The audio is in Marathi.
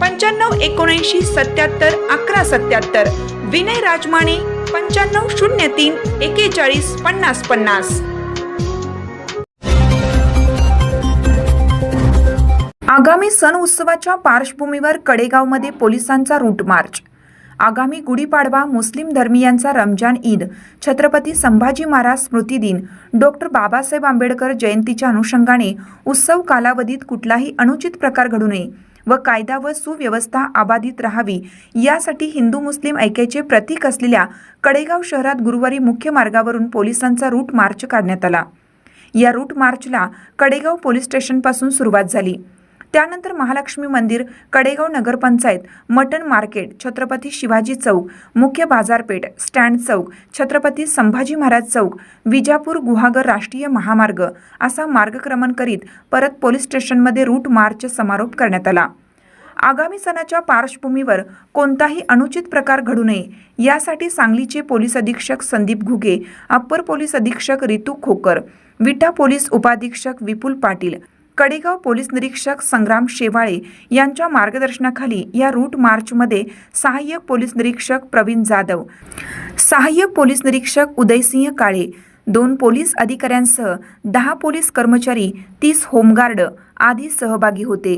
पंच्याण्णव एकोणऐंशी सत्याहत्तर अकरा सत्याहत्तर. विनय राजमाने पंच्याण्णव शून्य तीन एकेचाळीस पन्नास पन्नास. आगामी सण उत्सवाच्या पार्श्वभूमीवर कडेगावमध्ये पोलिसांचा रूट मार्च. आगामी गुढीपाडवा मुस्लिम धर्मियांचा रमजान ईद छत्रपती संभाजी महाराज स्मृती दिन डॉक्टर बाबासाहेब आंबेडकर जयंतीच्या अनुषंगाने उत्सव कालावधीत कुठलाही अनुचित प्रकार घडू नये. व कायदा व सुव्यवस्था अबाधित राहावी. यासाठी हिंदू मुस्लिम ऐक्याचे प्रतीक असलेल्या कडेगाव शहरात गुरुवारी मुख्य मार्गावरून पोलिसांचा रूट मार्च काढण्यात आला. या रूट मार्चला कडेगाव पोलीस स्टेशनपासून सुरुवात झाली. त्यानंतर महालक्ष्मी मंदिर कडेगाव नगरपंचायत मटन मार्केट छत्रपती शिवाजी चौक मुख्य बाजारपेठ स्टँड चौक छत्रपती संभाजी महाराज चौक विजापूर गुहागर राष्ट्रीय महामार्ग असा मार्गक्रमण करीत परत पोलीस स्टेशनमध्ये रूट मार्च समारोप करण्यात आला. आगामी सणाच्या पार्श्वभूमीवर कोणताही अनुचित प्रकार घडू नये यासाठी सांगलीचे पोलीस अधीक्षक संदीप घुगे अप्पर पोलीस अधीक्षक रितू खोकर विटा पोलीस उपाधीक्षक विपुल पाटील कडेगाव पोलीस निरीक्षक संग्राम शेवाळे यांच्या मार्गदर्शनाखाली या रूट मार्चमध्ये सहाय्यक पोलीस निरीक्षक प्रवीण जाधव सहाय्यक पोलीस निरीक्षक उदयसिंह काळे दोन पोलीस अधिकाऱ्यांसह दहा पोलीस कर्मचारी तीस होमगार्ड आदी सहभागी होते.